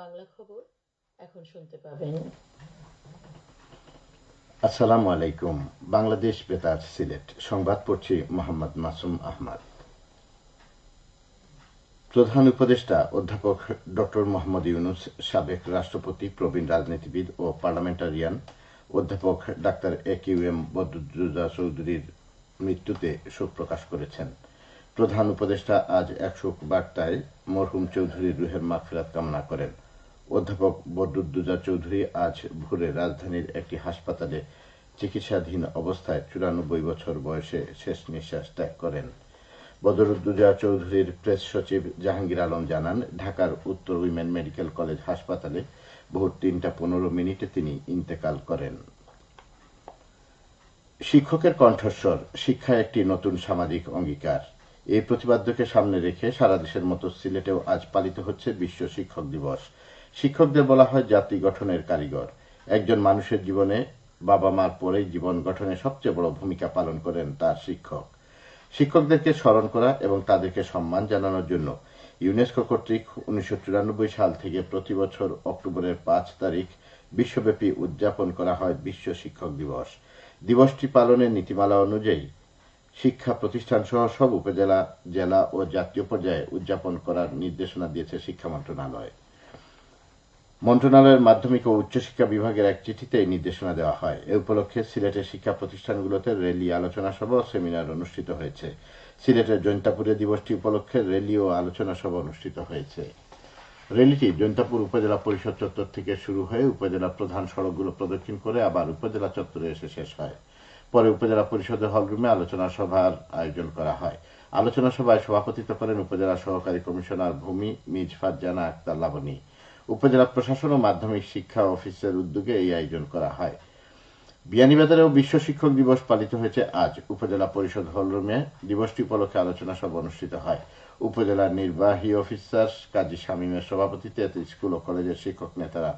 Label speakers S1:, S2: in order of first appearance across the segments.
S1: বাংলা খবর এখন শুনতে পাবেন
S2: আসসালামু আলাইকুম বাংলাদেশ বেতার সিলেট সংবাদ পড়ছি মোহাম্মদ মাসুম আহমদ প্রধান উপদেষ্টা অধ্যাপক ড মোহাম্মদ ইউনুস সাবেক রাষ্ট্রপতি প্রবীণ রাজনীতিবিদ ও পার্লামেন্টারিয়ান অধ্যাপক ডাক্তার এ কিউ এম বদরুদ্দোজা চৌধুরীর মৃত্যুতে শোক প্রকাশ করেছেন প্রধান উপদেষ্টা আজ এক শোক বার্তায় মরহুম চৌধুরীর রুহের মাফিরাত কামনা করেন অধ্যাপক বদরুদ্দুজা চৌধুরী আজ ভোরে রাজধানীর একটি হাসপাতালে চিকিৎসাধীন অবস্থায় চুরানব্বই বছর বয়সে শেষ নিঃশ্বাস ত্যাগ করেন বদরুদ্দুজা চৌধুরীর প্রেস সচিব জাহাঙ্গীর আলম জানান ঢাকার উত্তর উইমেন মেডিকেল কলেজ হাসপাতালে ভোর তিনটা পনেরো মিনিটে তিনি ইন্তেকাল করেন শিক্ষকের কণ্ঠস্বর শিক্ষা একটি নতুন সামাজিক অঙ্গীকার এই প্রতিপাদ্যকে সামনে রেখে সারা দেশের মতো সিলেটেও আজ পালিত হচ্ছে বিশ্ব শিক্ষক দিবস শিক্ষকদের বলা হয় জাতি গঠনের কারিগর একজন মানুষের জীবনে বাবা মার পরেই জীবন গঠনে সবচেয়ে বড় ভূমিকা পালন করেন তার শিক্ষক শিক্ষকদেরকে স্মরণ করা এবং তাদেরকে সম্মান জানানোর জন্য ইউনেস্কো কর্তৃক উনিশশো সাল থেকে প্রতি বছর অক্টোবরের পাঁচ তারিখ বিশ্বব্যাপী উদযাপন করা হয় বিশ্ব শিক্ষক দিবস দিবসটি পালনের নীতিমালা অনুযায়ী শিক্ষা প্রতিষ্ঠান সহ সব উপজেলা জেলা ও জাতীয় পর্যায়ে উদযাপন করার নির্দেশনা দিয়েছে শিক্ষা মন্ত্রণালয় মন্ত্রণালয়ের মাধ্যমিক ও উচ্চশিক্ষা বিভাগের এক চিঠিতে এই নির্দেশনা দেওয়া হয় এ উপলক্ষে সিলেটের শিক্ষা প্রতিষ্ঠানগুলোতে র্যালি আলোচনা সভা ও সেমিনার অনুষ্ঠিত হয়েছে সিলেটের জৈন্তাপুরে দিবসটি উপলক্ষে র্যালি ও আলোচনা সভা অনুষ্ঠিত হয়েছে র্যালিটি জৈন্তাপুর উপজেলা পরিষদ চত্বর থেকে শুরু হয়ে উপজেলা প্রধান সড়কগুলো প্রদক্ষিণ করে আবার উপজেলা চত্বরে এসে শেষ হয় পরে উপজেলা পরিষদের হলরুমে আলোচনা সভার আয়োজন করা হয় আলোচনা সভায় সভাপতিত্ব করেন উপজেলা সহকারী কমিশনার ভূমি মিজ ফারজানা আক্তার লাবনী উপজেলা প্রশাসন ও মাধ্যমিক শিক্ষা অফিসের উদ্যোগে এই আয়োজন করা হয় বিয়ানীবাজারেও বিশ্ব শিক্ষক দিবস পালিত হয়েছে আজ উপজেলা পরিষদ হলরুমে দিবসটি উপলক্ষে আলোচনা সভা অনুষ্ঠিত হয় উপজেলার নির্বাহী অফিসার কাজী শামীমের সভাপতিত্বে এতে স্কুল ও কলেজের শিক্ষক নেতারা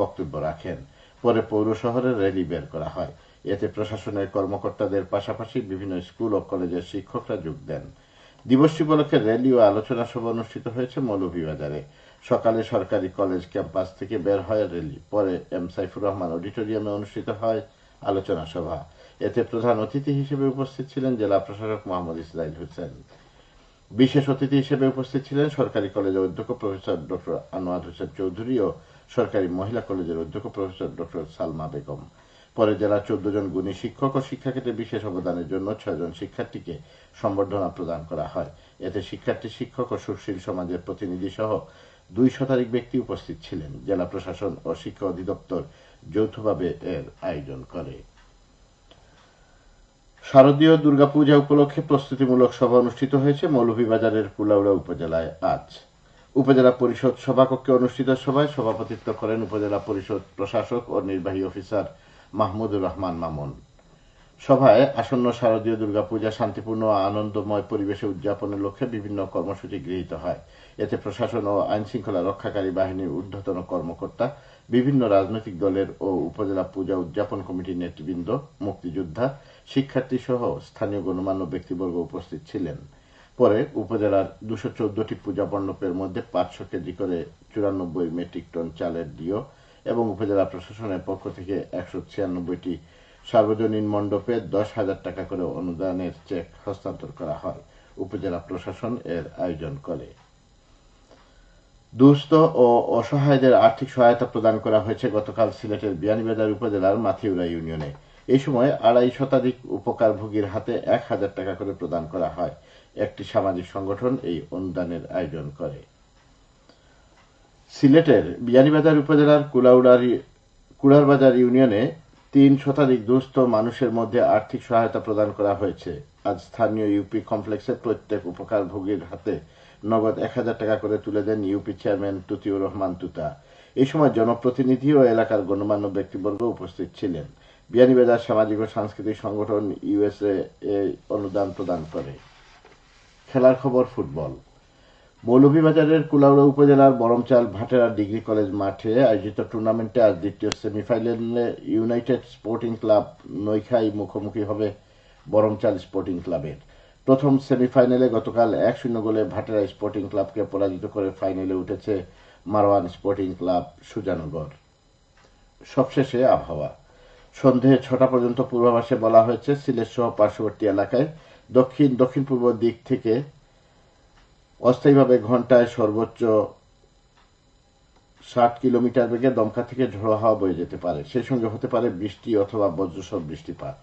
S2: বক্তব্য রাখেন পরে পৌর শহরে র্যালি বের করা হয় এতে প্রশাসনের কর্মকর্তাদের পাশাপাশি বিভিন্ন স্কুল ও কলেজের শিক্ষকরা যোগ দেন দিবসটি উপলক্ষে র্যালি ও আলোচনা সভা অনুষ্ঠিত হয়েছে মৌলভীবাজারে সকালে সরকারি কলেজ ক্যাম্পাস থেকে বের হয় র্যালি পরে এম সাইফুর রহমান অডিটোরিয়ামে অনুষ্ঠিত হয় আলোচনা সভা এতে প্রধান অতিথি হিসেবে উপস্থিত ছিলেন জেলা প্রশাসক মোহাম্মদ ইসরাইল হোসেন বিশেষ অতিথি হিসেবে উপস্থিত ছিলেন সরকারি কলেজের অধ্যক্ষ প্রফেসর ডক্টর আনোয়ার হোসেন চৌধুরী ও সরকারি মহিলা কলেজের অধ্যক্ষ প্রফেসর ডক্টর সালমা বেগম পরে জেলার চোদ্দ জন গুণী শিক্ষক ও শিক্ষাক্ষেত্রে বিশেষ অবদানের জন্য ছয়জন শিক্ষার্থীকে সম্বর্ধনা প্রদান করা হয় এতে শিক্ষার্থী শিক্ষক ও সুশীল সমাজের প্রতিনিধি সহ দুই শতাধিক ব্যক্তি উপস্থিত ছিলেন জেলা প্রশাসন ও শিক্ষা অধিদপ্তর যৌথভাবে এর আয়োজন করে শারদীয় দুর্গাপূজা উপলক্ষে প্রস্তুতিমূলক সভা অনুষ্ঠিত হয়েছে মৌলভীবাজারের কুলাউড়া উপজেলায় আজ উপজেলা পরিষদ সভাকক্ষে অনুষ্ঠিত সভায় সভাপতিত্ব করেন উপজেলা পরিষদ প্রশাসক ও নির্বাহী অফিসার মাহমুদুর রহমান মামুন সভায় আসন্ন শারদীয় দুর্গাপূজা শান্তিপূর্ণ আনন্দময় পরিবেশে উদযাপনের লক্ষ্যে বিভিন্ন কর্মসূচি গৃহীত হয় এতে প্রশাসন ও আইন শৃঙ্খলা রক্ষাকারী বাহিনীর ঊর্ধ্বতন কর্মকর্তা বিভিন্ন রাজনৈতিক দলের ও উপজেলা পূজা উদযাপন কমিটির নেতৃবৃন্দ মুক্তিযোদ্ধা শিক্ষার্থী সহ স্থানীয় গণমান্য ব্যক্তিবর্গ উপস্থিত ছিলেন পরে উপজেলার দুশো চোদ্দটি পূজা মণ্ডপের মধ্যে পাঁচশো কেজি করে চুরানব্বই মেট্রিক টন চালের ডিও এবং উপজেলা প্রশাসনের পক্ষ থেকে একশো ছিয়ানব্বইটি সার্বজনীন মণ্ডপে দশ হাজার টাকা করে অনুদানের চেক হস্তান্তর করা হয় উপজেলা প্রশাসন এর আয়োজন করে দুস্থ ও অসহায়দের আর্থিক সহায়তা প্রদান করা হয়েছে গতকাল সিলেটের বিয়ানীবাজার উপজেলার মাথিউরা ইউনিয়নে এই সময় আড়াই শতাধিক উপকারভোগীর হাতে এক হাজার টাকা করে প্রদান করা হয় একটি সামাজিক সংগঠন এই অনুদানের আয়োজন করে সিলেটের বিয়ানীবাজার উপজেলার কুলাউড়ার কুড়ারবাজার ইউনিয়নে তিন শতাধিক দুস্থ মানুষের মধ্যে আর্থিক সহায়তা প্রদান করা হয়েছে আজ স্থানীয় ইউপি কমপ্লেক্সের প্রত্যেক উপকারভোগীর হাতে নগদ এক হাজার টাকা করে তুলে দেন ইউপি চেয়ারম্যান তুতিউর রহমান তুতা এই সময় জনপ্রতিনিধি ও এলাকার গণ্যমান্য ব্যক্তিবর্গ উপস্থিত ছিলেন বিয়ানীবাজার সামাজিক ও সাংস্কৃতিক সংগঠন ইউএসএ অনুদান প্রদান করে খেলার খবর ফুটবল মৌলভীবাজারের কুলাউড়া উপজেলার বরমচাল ভাটেরা ডিগ্রি কলেজ মাঠে আয়োজিত টুর্নামেন্টে আজ দ্বিতীয় সেমিফাইনালে ইউনাইটেড স্পোর্টিং ক্লাব নৈখাই মুখোমুখি হবে বরমচাল স্পোর্টিং ক্লাবের প্রথম সেমিফাইনালে গতকাল এক শূন্য গোলে ভাটেরা স্পোর্টিং ক্লাবকে পরাজিত করে ফাইনালে উঠেছে মারওয়ান স্পোর্টিং ক্লাব সুজানগর সবশেষে আবহাওয়া সন্ধে ছটা পর্যন্ত পূর্বাভাসে বলা হয়েছে সিলেট সহ পার্শ্ববর্তী এলাকায় দক্ষিণ দক্ষিণ পূর্ব দিক থেকে অস্থায়ীভাবে ঘন্টায় সর্বোচ্চ ষাট কিলোমিটার বেগে দমকা থেকে ঝোড়ো হাওয়া বয়ে যেতে পারে সেই সঙ্গে হতে পারে বৃষ্টি অথবা বজ্রসব বৃষ্টিপাত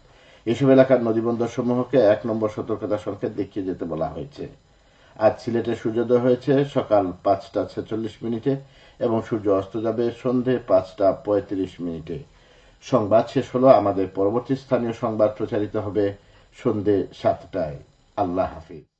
S2: এসব এলাকার নদীবন্দর সমূহকে এক নম্বর সতর্কতা সংকেত দেখিয়ে যেতে বলা হয়েছে আজ সিলেটে সূর্যোদয় হয়েছে সকাল পাঁচটা ছেচল্লিশ মিনিটে এবং সূর্য অস্ত যাবে সন্ধে পাঁচটা পঁয়ত্রিশ মিনিটে সংবাদ শেষ হলো আমাদের পরবর্তী স্থানীয় সংবাদ প্রচারিত হবে সন্ধে সাতটায় আল্লাহ হাফিজ